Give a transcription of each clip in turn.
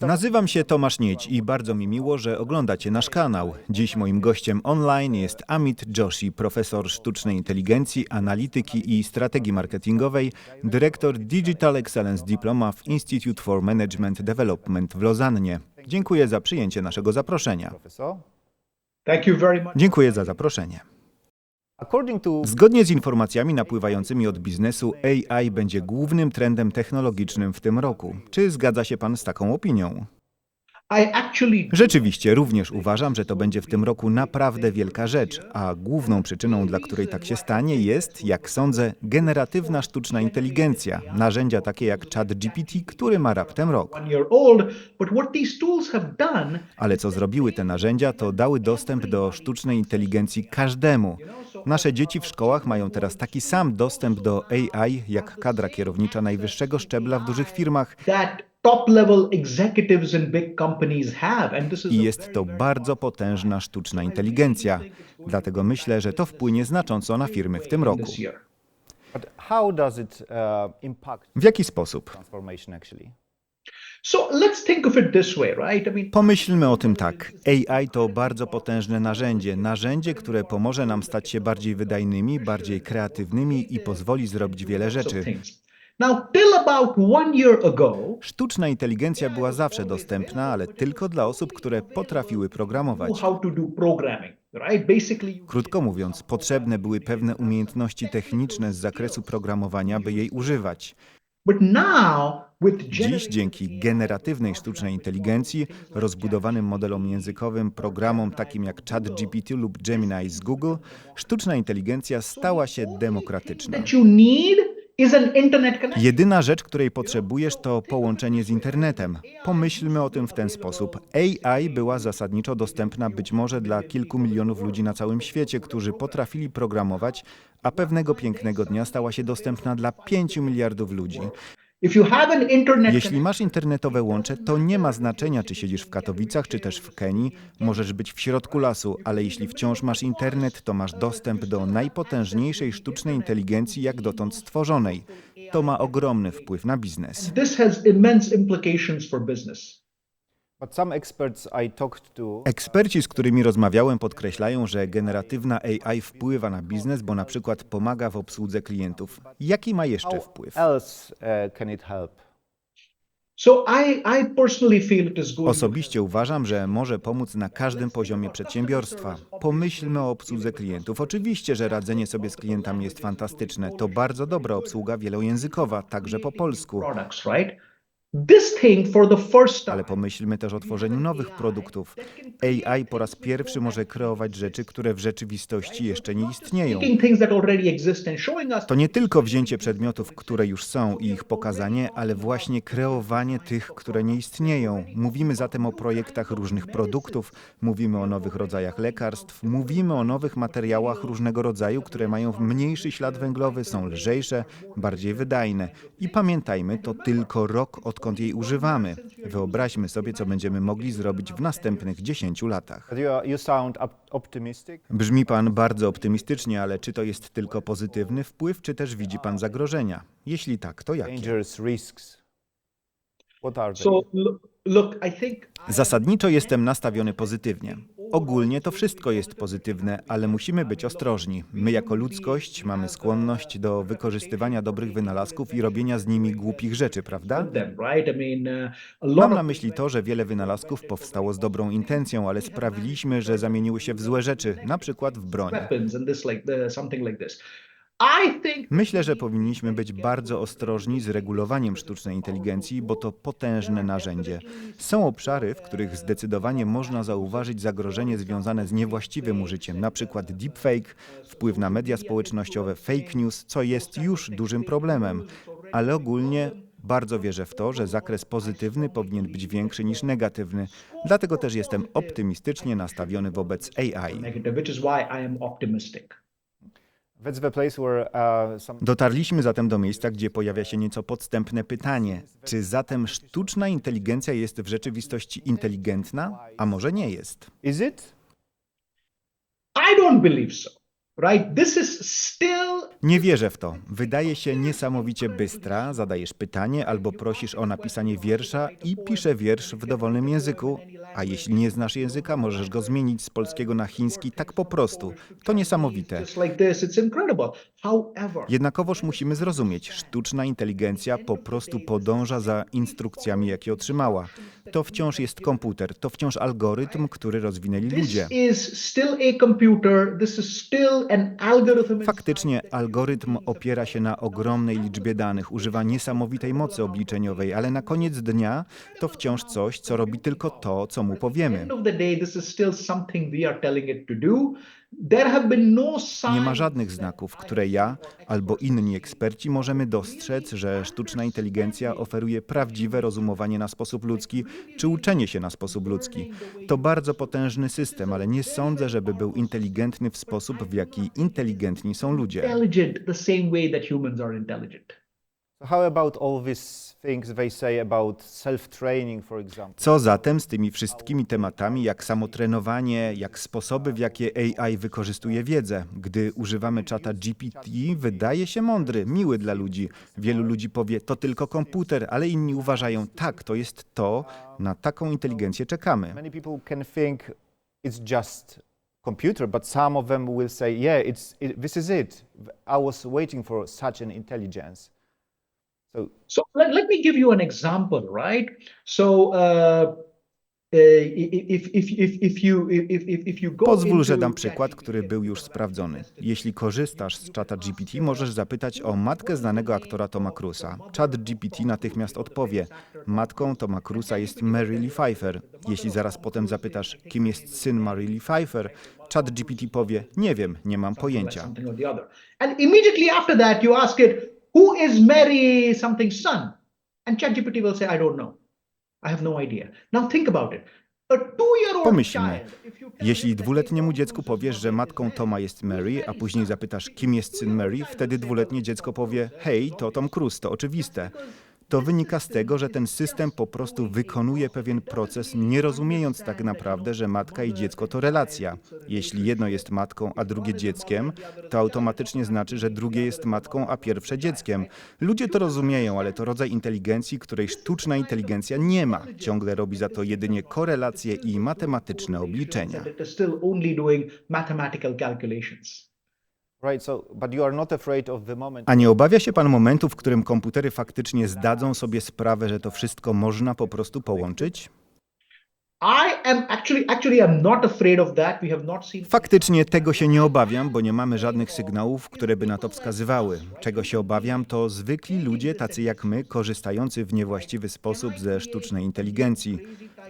Nazywam się Tomasz Nieć i bardzo mi miło, że oglądacie nasz kanał. Dziś moim gościem online jest Amit Joshi, profesor sztucznej inteligencji, analityki i strategii marketingowej, dyrektor Digital Excellence Diploma w Institute for Management Development w Lozannie. Dziękuję za przyjęcie naszego zaproszenia. Dziękuję za zaproszenie. Zgodnie z informacjami napływającymi od biznesu, AI będzie głównym trendem technologicznym w tym roku. Czy zgadza się pan z taką opinią? Rzeczywiście, również uważam, że to będzie w tym roku naprawdę wielka rzecz, a główną przyczyną, dla której tak się stanie, jest, jak sądzę, generatywna sztuczna inteligencja. Narzędzia takie jak ChatGPT, który ma raptem rok. Ale co zrobiły te narzędzia, to dały dostęp do sztucznej inteligencji każdemu. Nasze dzieci w szkołach mają teraz taki sam dostęp do AI, jak kadra kierownicza najwyższego szczebla w dużych firmach that top level executives in big companies have and this is i jest to bardzo potężna sztuczna inteligencja. Dlatego myślę, że to wpłynie znacząco na firmy w tym roku. this year. but how does it impact W jaki sposób? transformation actually? So let's think of it this way, right? I mean, Pomyślmy o tym tak. AI to bardzo potężne narzędzie. Narzędzie, które pomoże nam stać się bardziej wydajnymi, bardziej kreatywnymi i pozwoli zrobić wiele rzeczy. Sztuczna inteligencja była zawsze dostępna, ale tylko dla osób, które potrafiły programować. Krótko mówiąc, potrzebne były pewne umiejętności techniczne z zakresu programowania, by jej używać. Dziś dzięki generatywnej sztucznej inteligencji, rozbudowanym modelom językowym, programom takim jak ChatGPT lub Gemini z Google, sztuczna inteligencja stała się demokratyczna. Jedyna rzecz, której potrzebujesz, to połączenie z internetem. Pomyślmy o tym w ten sposób. AI była zasadniczo dostępna być może dla kilku milionów ludzi na całym świecie, którzy potrafili programować, a pewnego pięknego dnia stała się dostępna dla 5 miliardów ludzi. Jeśli masz internetowe łącze, to nie ma znaczenia, czy siedzisz w Katowicach, czy też w Kenii. Możesz być w środku lasu, ale jeśli wciąż masz internet, to masz dostęp do najpotężniejszej sztucznej inteligencji jak dotąd stworzonej. To ma ogromny wpływ na biznes. This has immense implications for business. Eksperci, z którymi rozmawiałem, podkreślają, że generatywna AI wpływa na biznes, bo na przykład pomaga w obsłudze klientów. Jaki ma jeszcze wpływ? uh, Osobiście uważam, że może pomóc na każdym poziomie przedsiębiorstwa. Pomyślmy o obsłudze klientów. Oczywiście, że radzenie sobie z klientami jest fantastyczne. To bardzo dobra obsługa wielojęzykowa, także po polsku. Ale pomyślmy też o tworzeniu nowych produktów. AI po raz pierwszy może kreować rzeczy, które w rzeczywistości jeszcze nie istnieją. To nie tylko wzięcie przedmiotów, które już są i ich pokazanie, ale właśnie kreowanie tych, które nie istnieją. Mówimy zatem o projektach różnych produktów, mówimy o nowych rodzajach lekarstw, mówimy o nowych materiałach różnego rodzaju, które mają mniejszy ślad węglowy, są lżejsze, bardziej wydajne. I pamiętajmy, to tylko rok, odkąd jej używamy. Wyobraźmy sobie, co będziemy mogli zrobić w następnych 10 latach. Brzmi pan bardzo optymistycznie, ale czy to jest tylko pozytywny wpływ, czy też widzi pan zagrożenia? Jeśli tak, to jakie? Zasadniczo jestem nastawiony pozytywnie. Ogólnie to wszystko jest pozytywne, ale musimy być ostrożni. My jako ludzkość mamy skłonność do wykorzystywania dobrych wynalazków i robienia z nimi głupich rzeczy, prawda? Mam na myśli to, że wiele wynalazków powstało z dobrą intencją, ale sprawiliśmy, że zamieniły się w złe rzeczy, na przykład w broń. Myślę, że powinniśmy być bardzo ostrożni z regulowaniem sztucznej inteligencji, bo to potężne narzędzie. Są obszary, w których zdecydowanie można zauważyć zagrożenie związane z niewłaściwym użyciem, na przykład deepfake, wpływ na media społecznościowe, fake news, co jest już dużym problemem. Ale ogólnie bardzo wierzę w to, że zakres pozytywny powinien być większy niż negatywny. Dlatego też jestem optymistycznie nastawiony wobec AI. Dotarliśmy zatem do miejsca, gdzie pojawia się nieco podstępne pytanie: czy zatem sztuczna inteligencja jest w rzeczywistości inteligentna, a może nie jest? is it? I don't believe so. Nie wierzę w to. Wydaje się niesamowicie bystra. Zadajesz pytanie albo prosisz o napisanie wiersza i pisze wiersz w dowolnym języku. A jeśli nie znasz języka, możesz go zmienić z polskiego na chiński tak po prostu. To niesamowite. Jednakowoż musimy zrozumieć, sztuczna inteligencja po prostu podąża za instrukcjami, jakie otrzymała. To wciąż jest komputer, to wciąż algorytm, który rozwinęli ludzie. Faktycznie algorytm opiera się na ogromnej liczbie danych, używa niesamowitej mocy obliczeniowej, ale na koniec dnia to wciąż coś, co robi tylko to, co mu powiemy. no. Nie ma żadnych znaków, które ja albo inni eksperci możemy dostrzec, że sztuczna inteligencja oferuje prawdziwe rozumowanie na sposób ludzki czy uczenie się na sposób ludzki. To bardzo potężny system, ale nie sądzę, żeby był inteligentny w sposób, w jaki inteligentni są ludzie. Co zatem z tymi wszystkimi tematami, jak samotrenowanie, jak sposoby, w jakie AI wykorzystuje wiedzę? Gdy używamy czata GPT, wydaje się mądry, miły dla ludzi. Wielu ludzi powie, to tylko komputer, ale inni uważają, tak, to jest to, na taką inteligencję czekamy. Many people can think it's just computer, but some of them will say, yeah, it's it, this is it. I was waiting for such an intelligence. So So let, let me give you an example, right? So uh, Pozwól, że dam przykład, który był już sprawdzony. Jeśli korzystasz z czata GPT, możesz zapytać o matkę znanego aktora Toma Cruza. Czat GPT natychmiast odpowie. Matką Toma Cruza jest Mary Lee Pfeiffer. Jeśli zaraz potem zapytasz, kim jest syn Mary Lee Pfeiffer, czat GPT powie, nie wiem, nie mam pojęcia. And immediately after that, you ask it, who is Mary something's son? And ChatGPT will say, I don't know. I have no idea. Now think about it. Pomyślmy, jeśli dwuletniemu dziecku know powiesz, że matką Toma jest Mary, a później zapytasz, kim jest syn Mary, wtedy dwuletnie dziecko powie, hej, to Tom Cruise, to oczywiste. To wynika z tego, że ten system po prostu wykonuje pewien proces, nie rozumiejąc tak naprawdę, że matka i dziecko to relacja. Jeśli jedno jest matką, a drugie dzieckiem, to automatycznie znaczy, że drugie jest matką, a pierwsze dzieckiem. Ludzie to rozumieją, ale to rodzaj inteligencji, której sztuczna inteligencja nie ma. Ciągle robi za to jedynie korelacje i matematyczne obliczenia. A nie obawia się pan momentu, w którym komputery faktycznie zdadzą sobie sprawę, że to wszystko można po prostu połączyć? I am actually actually I'm not afraid of that. We have not seen Faktycznie tego się nie obawiam, bo nie mamy żadnych sygnałów, które by na to wskazywały. Czego się obawiam, to zwykli ludzie, tacy jak my, korzystający w niewłaściwy sposób ze sztucznej inteligencji.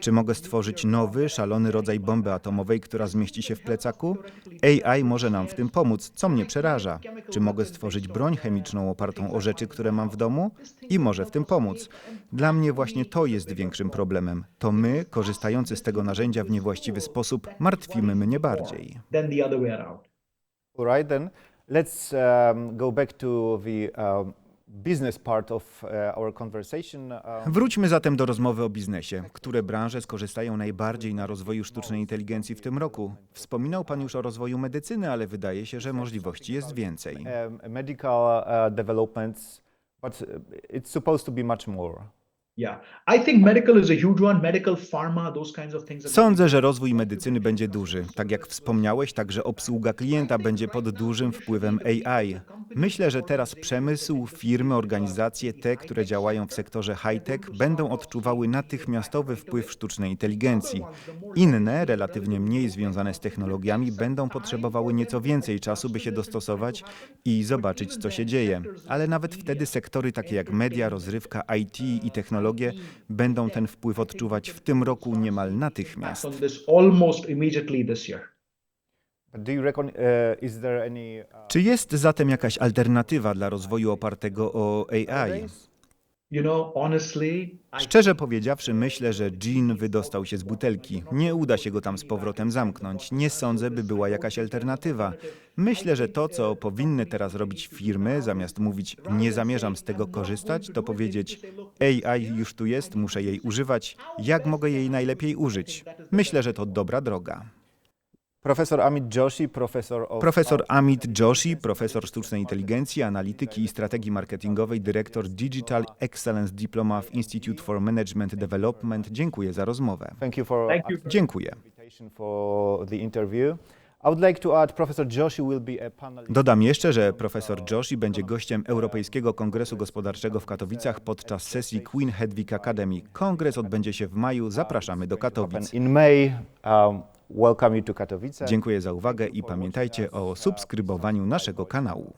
Czy mogę stworzyć nowy, szalony rodzaj bomby atomowej, która zmieści się w plecaku? AI może nam w tym pomóc, co mnie przeraża. Czy mogę stworzyć broń chemiczną opartą o rzeczy, które mam w domu? I może w tym pomóc. Dla mnie właśnie to jest większym problemem. To my, korzystający z tego narzędzia w niewłaściwy sposób, martwimy mnie bardziej. All right, then let's um, go back to the um, uh. Um, Wróćmy zatem do rozmowy o biznesie. Które branże skorzystają najbardziej na rozwoju sztucznej inteligencji w tym roku? Wspominał Pan już o rozwoju medycyny, ale wydaje się, że możliwości jest więcej. um, medical uh, developments, but uh, it's supposed to be much more. Sądzę, że rozwój medycyny będzie duży. Tak jak wspomniałeś, także obsługa klienta będzie pod dużym wpływem AI. Myślę, że teraz przemysł, firmy, organizacje, te, które działają w sektorze high-tech, będą odczuwały natychmiastowy wpływ sztucznej inteligencji. Inne, relatywnie mniej związane z technologiami, będą potrzebowały nieco więcej czasu, by się dostosować i zobaczyć, co się dzieje. Ale nawet wtedy sektory takie jak media, rozrywka, IT i technologie będą ten wpływ odczuwać w tym roku niemal natychmiast. uh, uh, Czy jest zatem jakaś alternatywa dla rozwoju opartego o AI? Szczerze powiedziawszy, myślę, że Jean wydostał się z butelki. Nie uda się go tam z powrotem zamknąć. Nie sądzę, by była jakaś alternatywa. Myślę, że to, co powinny teraz robić firmy, zamiast mówić nie zamierzam z tego korzystać, to powiedzieć AI już tu jest, muszę jej używać. Jak mogę jej najlepiej użyć? Myślę, że to dobra droga. Professor Amit Joshi, professor of Profesor Amit Joshi, profesor sztucznej inteligencji, analityki i strategii marketingowej, dyrektor Digital Excellence Diploma w Institute for Management Development. Dziękuję za rozmowę. Thank you for Thank you. Dziękuję. for the interview. Dodam jeszcze, że profesor Joshi będzie gościem Europejskiego Kongresu Gospodarczego w Katowicach podczas sesji Queen Hedwig Academy. Kongres odbędzie się w maju. Zapraszamy do Katowic. Dziękuję za uwagę i pamiętajcie o subskrybowaniu naszego kanału.